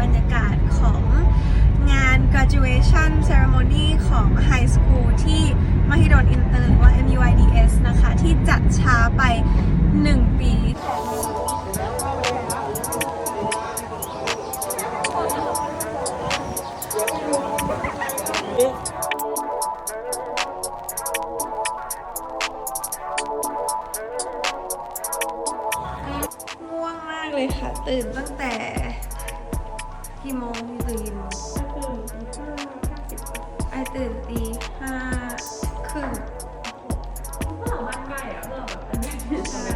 บรรยากาศของงาน graduation ceremony ของ high school ที่มหิดลอินเตอร์หรือว่า MUIDS นะคะ ที่จัดช้าไป 1 ปีง่วงมากเลยค่ะ ตื่นตั้งแต่ กี่โมงพี่ตื่นกี่โมงไอตื่นตีห้าครึ่งใช่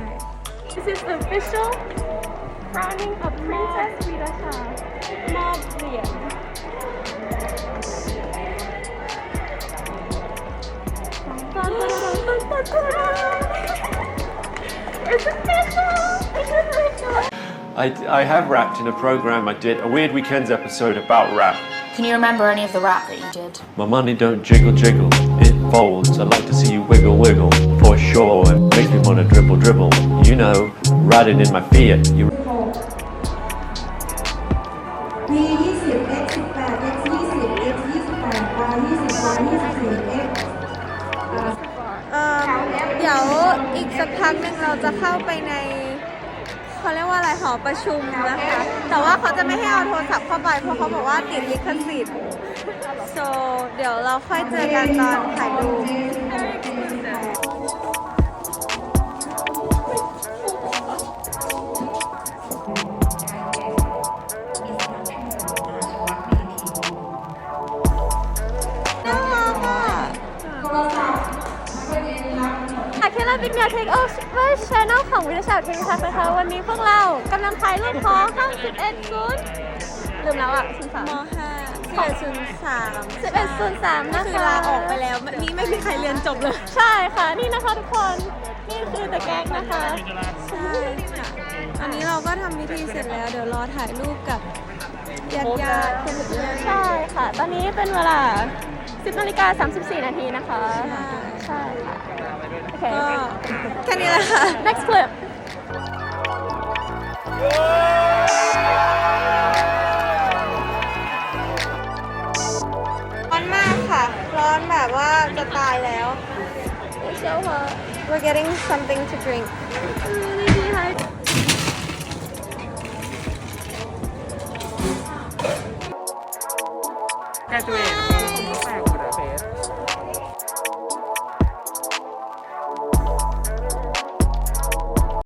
This is the official crowning of Princess Rita Shah มอบเหรียญ It's official! It's official! I, I have rapped in a program I did, a Weird Weekends episode about rap. Can you remember any of the rap that you did? My money don't jiggle jiggle, it folds. I like to see you wiggle wiggle, for sure. It makes me wanna dribble dribble. You know, riding in my Fiat. You V 20 X 18 X 20 X 28 Y 20 Y 24 X เอ่อเดี๋ยวอีกสักพักหนึ่งเราจะเข้าไปใน เขาเรียกว่าอะไรหอประชุมนะคะ แต่ว่าเขาจะไม่ให้เอาโทรศัพท์เข้าไป เพราะเขาบอกว่าติดลิขสิทธิ์ so เดี๋ยวเราค่อยเจอกันตอนถ่ายรูป เราเป็นเดียวเทคโอเวอร์ชแนลของวิทยาศาสตร์เทคนิคนะคะ วันนี้พวกเรากำลังถ่ายรูปของห้อง11ศูนย์ลืมแล้วอะศูนย์สามมห้าสิบเอ็ดศูนย์สาม11ศูนย์สามก็นะคือคะลาออกไปแล้วนี่ไม่มีใครเรียนจบเลย ใช่ค่ะนี่นะคะทุกคน นี่คือแต่แก๊งนะคะ ใช่ค่ะอันนี้เราก็ทำพิธีเสร็จแล้ว เดี๋ยวรอถ่ายรูปกับญาติญาติๆเพื่อนๆใช่ค่ะ ตอนนี้เป็นเวลา 10นาฬิกา34 นาทีนะคะ ใช่ค่ะ โอเค ก็แค่นี้แหละค่ะ next clip ร้อนมากค่ะ ร้อนแบบว่าจะตายแล้ว It's so hot We're getting something to drink really dehydrated graduate